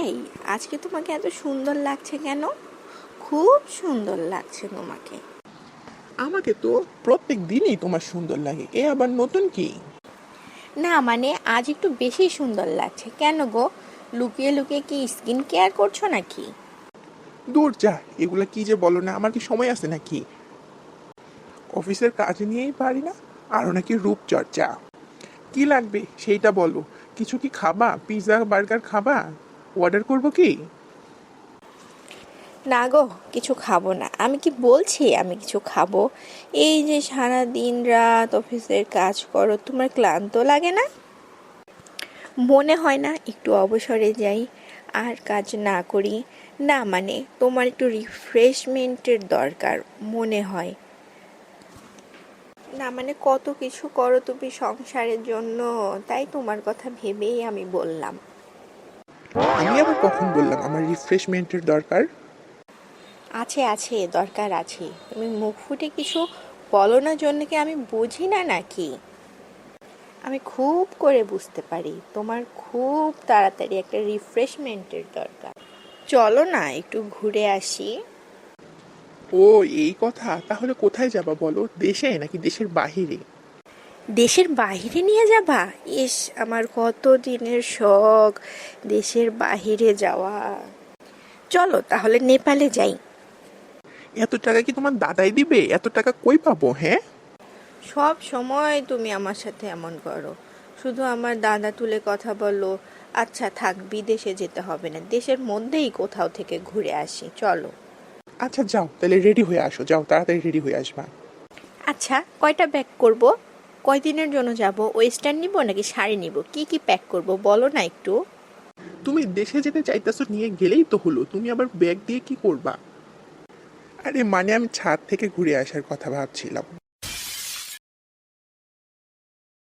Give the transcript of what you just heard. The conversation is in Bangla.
এই আজকে তোমাকে এত সুন্দর লাগছে কেন? খুব সুন্দর লাগছে তোমাকে। আমাকে তো প্রত্যেক দিনই তোমার সুন্দর লাগে এ আবার নতুন কি? না মানে আজ একটু বেশি সুন্দর লাগছে। কেন গো? লুকিয়ে লুকিয়ে কি স্কিন কেয়ার করছ নাকি? দূর যা এগুলা কি যে বলো না আমার কি সময় আছে নাকি? অফিসের কাজ নিয়েই পারি না আরও নাকি রূপচর্চা। কি লাগবে সেইটা বলো। কিছু কি খাবা? পিৎজা বার্গার খাবা? অর্ডার করব কি? না গো, কিছু খাব না। আমি কি বলছি আমি কিছু খাব? এই যে সারা দিন রাত অফিসের কাজ করো, তোমার ক্লান্ত লাগে না? মনে হয় না একটু অবসরে যাই, আর কাজ না করি। না মানে তোমার একটু রিফ্রেশমেন্টের দরকার, মনে হয়। না মানে কত কিছু করো তুমি সংসারের জন্য, তাই তোমার কথা ভেবেই আমি বললাম। আমি আবার কখন বললাম আমার রিফ্রেশমেন্টের দরকার? আছে আছে দরকার আছে। তুমি মুখ ফুটে কিছু বলো না জন্য কি আমি বুঝি না নাকি? আমি খুব করে বুঝতে পারি। তোমার খুব তাড়াতাড়ি একটা রিফ্রেশমেন্টের দরকার। চলো না একটু ঘুরে আসি। ও এই কথা? তাহলে কোথায় যাবা বলো? দেশে নাকি দেশের বাহিরে? দেশের বাইরে নিয়ে যাবা? ইস আমার কত দিনের শখ দেশের বাইরে যাওয়া। চলো তাহলে নেপালে যাই। এত টাকা কি তোমার দাদাই দিবে? এত টাকা কই পাবো হ্যাঁ? সব সময় তুমি আমার সাথে এমন করো। শুধু আমার দাদা তুলে কথা বলো আচ্ছা থাক বিদেশে যেতে হবে না। দেশের মধ্যেই কোথাও থেকে ঘুরে আসি। চলো। আচ্ছা যাও তাহলে রেডি হয়ে আসো। যাও তাড়াতাড়ি রেডি হয়ে আসবা। আচ্ছা কয়টা প্যাক করব? কয়দিনের জন্য যাব? ওয়েস্টার্ন নিব নাকি শাড়ি নিব? কি কি প্যাক করব? বলো না একটু। তুমি দেশে যেতে চাইতেছো, নিয়ে গেলেই তো হলো। তুমি আবার ব্যাগ দিয়ে কি করবা? আরে মানে আমি ছাদ থেকে ঘুরে আসার কথা ভাবছিলাম।